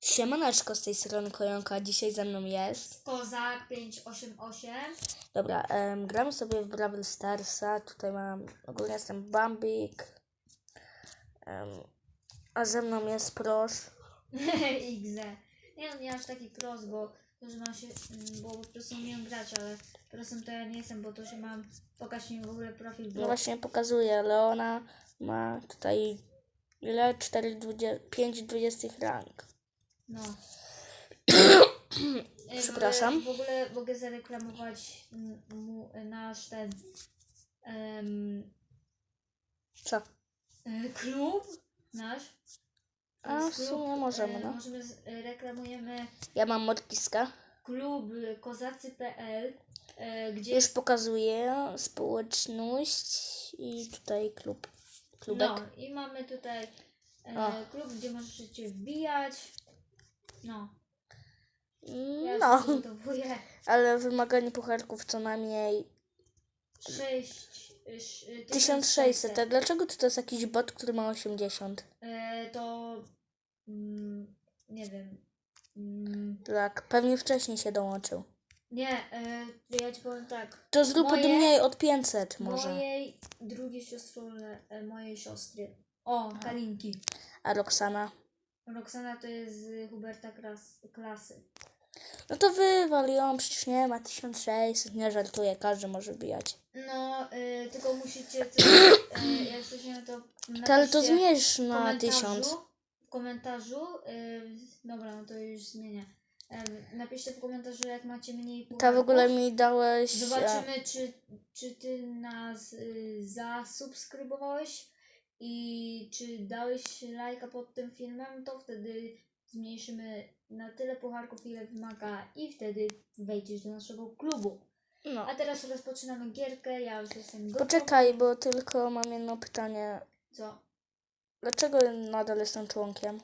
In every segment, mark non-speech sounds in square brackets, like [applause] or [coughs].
Siemaneczko z tej strony Kojonka, dzisiaj ze mną jest. Kozak 588. Dobra, em, gramy sobie w Brawl Starsa. Tutaj mam, ogólnie jestem Bambik. Em, a ze mną jest Pros. [laughs] XZ. Nie no, nie aż taki pros, bo to, że mam się, mm, bo po prostu umiem grać, ale prosem to ja nie jestem, bo to, że mam, pokaż mi w ogóle profil, bo No właśnie pokazuję, Leona ma tutaj ile? 4, 20, 5 20 rank. No. [coughs] Przepraszam. W ogóle, w ogóle mogę zareklamować mu nasz ten em, Co? e, klub nasz. A, w sumie możemy, e, no. Możemy, e, reklamujemy Ja mam Morkiska. klub kozacy.pl, gdzie Już pokazuję społeczność i tutaj klub. Klubek. No i mamy tutaj O. klub, gdzie możecie wbijać. No, ja No, przygotowuję. ale wymaganie pucharków co najmniej 6, 1600. A dlaczego to, jest jakiś bot, który ma 80? E, to mm, nie wiem. Mm, Tak, pewnie wcześniej się dołączył. nie, e, ja ci powiem tak. To zrób Moje- mniej od 500 może. Mojej drugiej siostry, e, mojej siostry. O, Kalinki. A Roxana? Roxana to jest z Huberta klas, klasy. No to wywal ją, przecież nie ma 1600, nie żartuję, każdy może bijać. No, e, tylko musicie coś, e, [coughs] jak coś nie to ale to zmierz w na komentarzu, 1000. W komentarzu, ym, dobra, no to już zmienię. Napiszcie w komentarzu, jak macie mniej Ta w pucharków. ogóle mi dałeś... Zobaczymy, czy, czy ty nas y, zasubskrybowałeś i czy dałeś lajka pod tym filmem, to wtedy zmniejszymy na tyle pucharków, ile wymaga i wtedy wejdziesz do naszego klubu. No. A teraz rozpoczynamy gierkę, ja już jestem gotowa. Poczekaj, bo tylko mam jedno pytanie. Co? Dlaczego nadal jestem członkiem?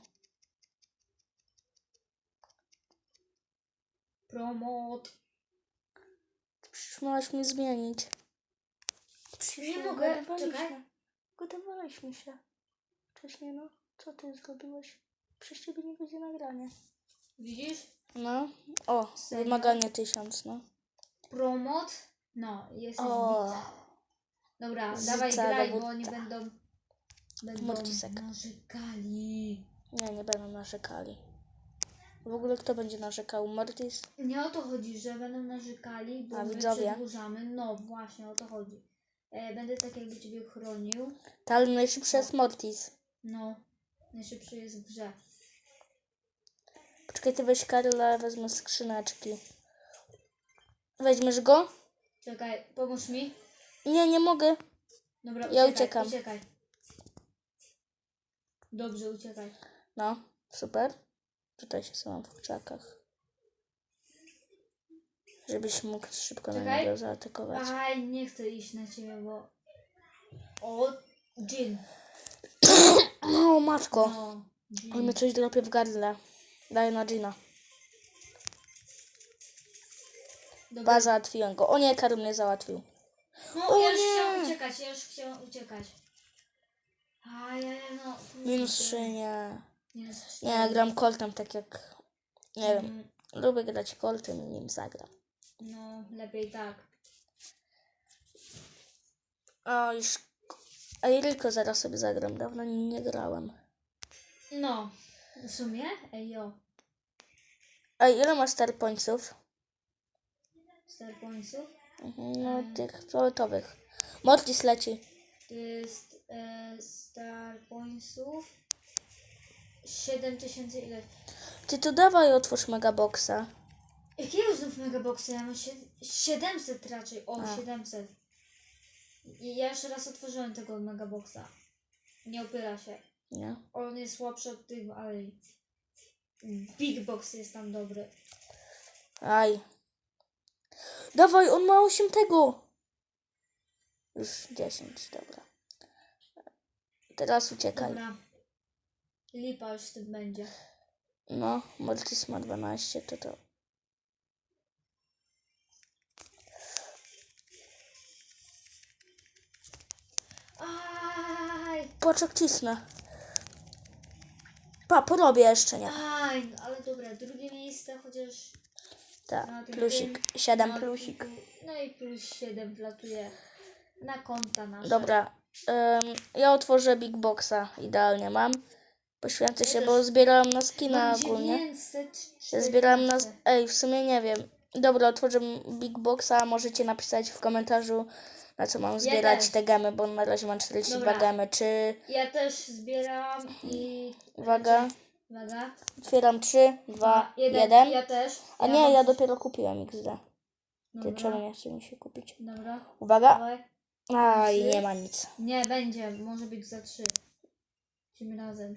Promot. Przecież miałaś mi zmienić. Nie mogę, czekaj. Gotowaliśmy się. Wcześniej, no. Co ty zrobiłeś? Przez ciebie nie będzie nagranie. Widzisz? No. O, Serio? wymaganie 1000, no. Promot. No, jest O. Zica. Dobra, Zica, dawaj graj, bo oni będą, będą Mortisek. narzekali. Nie, nie będą narzekali. W ogóle kto będzie narzekał? Mortis? Nie o to chodzi, że będą narzekali, bo A, my widzowie? przedłużamy. No właśnie, o to chodzi. E, będę tak jakby ciebie chronił. Ta, ale najszybszy jest Mortis. No, najszybszy jest w grze. Poczekaj, ty weź Karola, wezmę skrzyneczki. Weźmiesz go? Czekaj, pomóż mi. Nie, nie mogę. Dobra, Ja uciekaj, uciekam. uciekaj. Dobrze, uciekaj. No, super. Tutaj się schowam w krzakach. Żebyś mógł szybko na Czekaj. niego zaatakować. Aj, nie chcę iść na ciebie, bo... O, Jin. O, matko. No, Jin. On mi coś dropie w gardle. Daję na Gina. Dobra. Ba, załatwiłem go. O nie, Karol mnie załatwił. No, ja już chciałam uciekać, ja już chciałam uciekać. Ajaj, no. Minus 3, nie. Minus trzy. Nie, gram Coltem tak jak... Nie wiem. Mm, Lubię grać Coltem i nim zagram. No, lepiej tak. O, już... A Iryko zaraz sobie zagram. Dawno nie grałem. No, w sumie, ej jo, A ile masz star pointsów? Star Pointsów. Mhm, No, tych fioletowych. Mortis leci. To jest e, Star Pointsów. 7000 ile? Ty to dawaj otwórz megaboxa. Znów megaboxa? Ja mam sied- 700 raczej. O, A. 700. I ja jeszcze raz otworzyłem tego megaboxa. Nie opyla się. Nie? On jest słabszy od tych, ale Big Box jest tam dobry. Aj. Dawaj, on ma 8 tego. Już 10, dobra. Teraz uciekaj. Dobra. Lipa już z tym będzie. No, Mortis ma 12, to to. Jak cisnę. Pa, porobię jeszcze, nie? Aj, no ale dobra, drugie miejsce chociaż Tak, na plusik. tym- 7 na plusik. No i plus 7 wlatuje na konta nasze. Dobra, ja otworzę Big Boxa, idealnie mam. Poświęcę Ja się, bo zbierałam na skina ogólnie. 914. Ja zbierałam na... Ej, w sumie nie wiem. Dobra, otworzę Big Boxa, możecie napisać w komentarzu, na co mam zbierać te gemy, bo na razie mam 42 Dobra. gemy. Czy... Ja też zbierałam i... Uwaga, Uwaga. otwieram 3, 2, jeden. 1. Ja też. A nie, mam- ja dopiero kupiłem XD. Ty Dobra. czemu nie chce mi się kupić? Dobra. Uwaga. Dawaj. Aj, nie ma nic. Nie, będzie. Może być za trzy. Tym razem.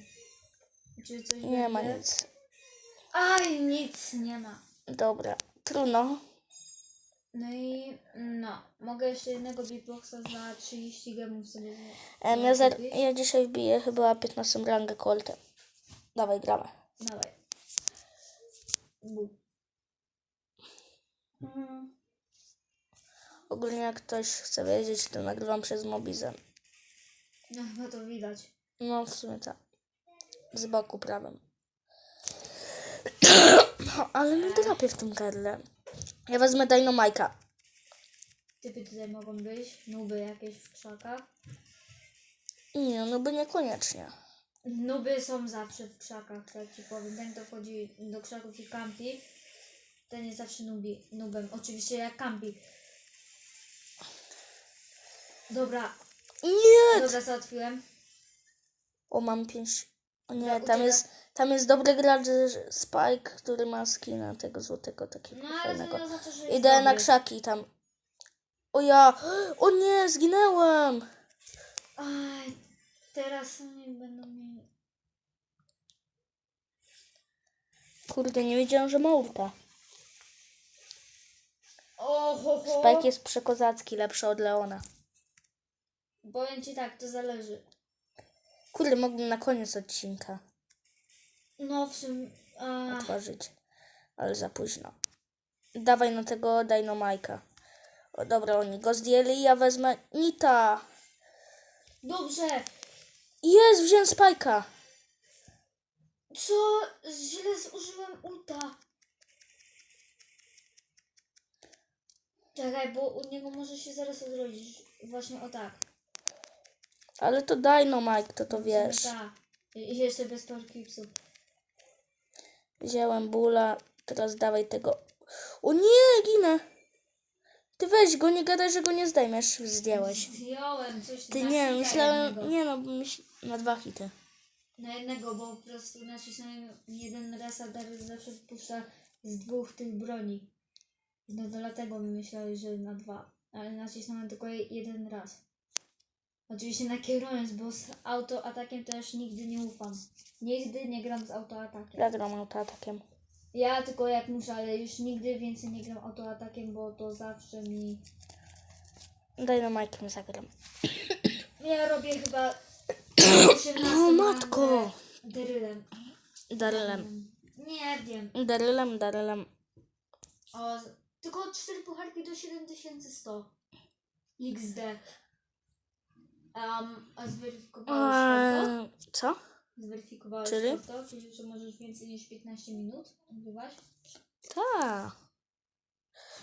Czy coś Nie ma będzie? nic. Aj, nic nie ma. Dobra, trudno. No i no, mogę jeszcze jednego beatboxa za 30 gemów sobie Em, ja, za, kupić. ja dzisiaj wbiję chyba 15 rangę koltem. Dawaj, gramy. Dawaj. Bu. Mm. Ogólnie jak ktoś chce wiedzieć, to nagrywam przez Mobizem. No chyba to widać. No, w sumie tak. Z boku prawym. [clears throat] Ale nie drapię w tym garle. Ja wezmę Dynamajka. Typy tutaj mogą być. Nuby jakieś w krzakach. Nie, no by niekoniecznie. Nuby są zawsze w krzakach, tak ci powiem. Ten, kto wchodzi do krzaków i kampi, ten jest zawsze nubi, nubem. Oczywiście jak kampi. Dobra, Nie! dobra, załatwiłem. O, mam pięć. O nie, tam jest, tam jest dobry gracz Spike, który ma skina tego złotego, takiego No to fajnego. nie że Idę na krzaki tam. O ja! O nie, zginęłem! Aj, teraz oni będą mieli... Kurde, nie wiedziałem, że ma ulta. O, ho, ho. Spike jest przekozacki, lepszy od Leona. Powiem ci tak, to zależy. Kurde, mógłbym na koniec odcinka No w sumie... A, otworzyć, ale za późno. Dawaj na tego Dynamajka. O dobra, oni go zdjęli, ja wezmę Nita. dobrze. Jest, wziąłem Spike'a. Co? Źle zużyłem ulta. Czekaj, bo u niego może się zaraz odrodzić. Właśnie o tak. Ale to Dynamite, to to wiesz. Tak. I jeszcze bez parkipsów. Wziąłem bóla, teraz dawaj tego. O nie, ginę. Ty weź go, nie gadaj, że go nie zdejmiesz. Zdjąłeś. Zdjąłem coś Ty na nie, hita myślałem, jednego. nie no, myśl, na dwa hity. Na jednego, bo po prostu nacisnąłem jeden raz, a Darius zawsze puszcza z dwóch tych broni. No dlatego myślałem, że na dwa. Ale nacisnąłem tylko je- jeden raz. Oczywiście nakierując, bo z autoatakiem też nigdy nie ufam. Nigdy nie gram z autoatakiem. Ja gram autoatakiem. Ja tylko jak muszę, ale już nigdy więcej nie gram autoatakiem, bo to zawsze mi... Dynamite'em zagram. Ja robię chyba 18 [coughs] O matko! Derylem. Darylem. Nie wiem. Darylem, darylem. O, tylko 4 pucharki do 7100 XD. Um, a zweryfikowałeś? Eee, co? Zweryfikowałeś czyli? to, czyli że możesz więcej niż 15 minut nagrywać? Tak.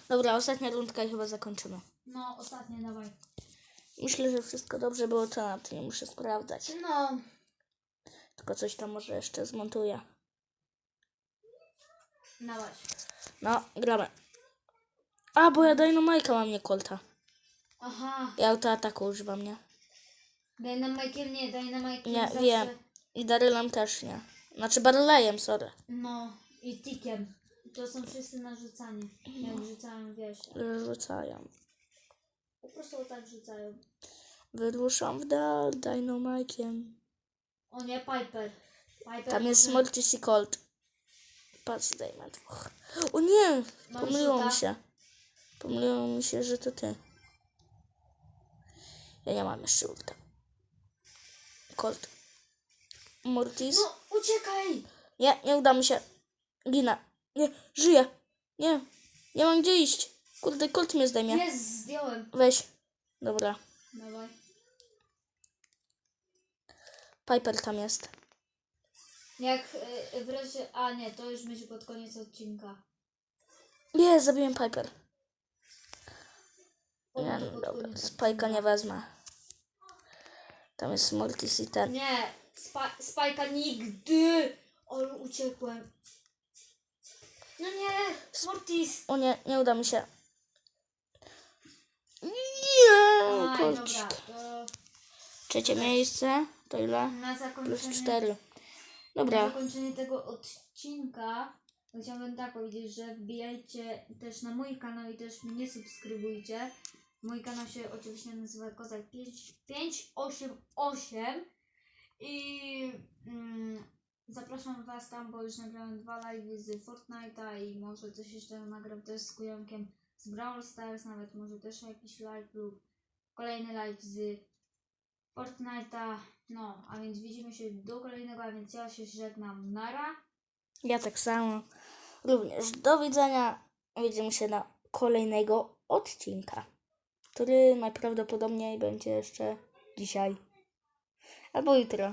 Dobra, ostatnia rundka i chyba zakończymy. No, ostatnie, dawaj. Myślę, że wszystko dobrze było, na to nie muszę sprawdzać. No, Tylko coś tam może jeszcze zmontuję. dawaj. No, gramy. A, bo ja Dynamite'a mam, nie Colta. Aha, Ja autoataku używam, nie? Dynamite nie, Dynamite Nie, zawsze... wiem. I Darylem też nie. Znaczy Barleyem, sorry. No, i tikiem. To są wszyscy narzucani. Jak rzucają, wiesz, Rzucają. po prostu tak rzucają. Wyruszam w dal Dynamite'iem. O nie, Piper. Piper Tam jest Mortis i Colt. Patrz, zdejmę dwóch. O nie! Mam Pomyliło mi się. Pomyliło mi się, że to ty. Ja nie mam jeszcze ulta. Colt. Mortis. No, uciekaj! Nie, nie uda mi się. Ginę. Nie, żyję. Nie. Nie mam gdzie iść. Kurde, Colt mnie zdejmie. Jest, zdjąłem. Weź. Dobra. Dawaj. Piper tam jest. Jak y, wreszcie... A nie, to już będzie pod koniec odcinka. Nie, zabiłem Piper. O, Ja, to pod dobra, Spajka nie wezmę. Tam jest Mortis-eater. Nie, spa, spajka nigdy! Ale uciekłem. No nie, Mortis! O nie, nie uda mi się. Nie, kurczę. to Trzecie miejsce, to ile? na Plus cztery. na Dobra, zakończenie tego odcinka chciałbym tak powiedzieć, że wbijajcie też na mój kanał i też mnie subskrybujcie. Mój kanał się oczywiście nazywa Kozak 588 i mm, zapraszam Was tam, bo już nagrałem dwa live z Fortnite'a i może coś jeszcze nagram też z Kujonkiem z Brawl Stars, nawet może też jakiś live lub kolejny live z Fortnite'a. No, a więc widzimy się do kolejnego, a więc ja się żegnam. Nara. ja tak samo. Również do widzenia. Widzimy się na kolejnego odcinka, który najprawdopodobniej będzie jeszcze dzisiaj albo jutro.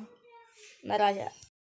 Na razie.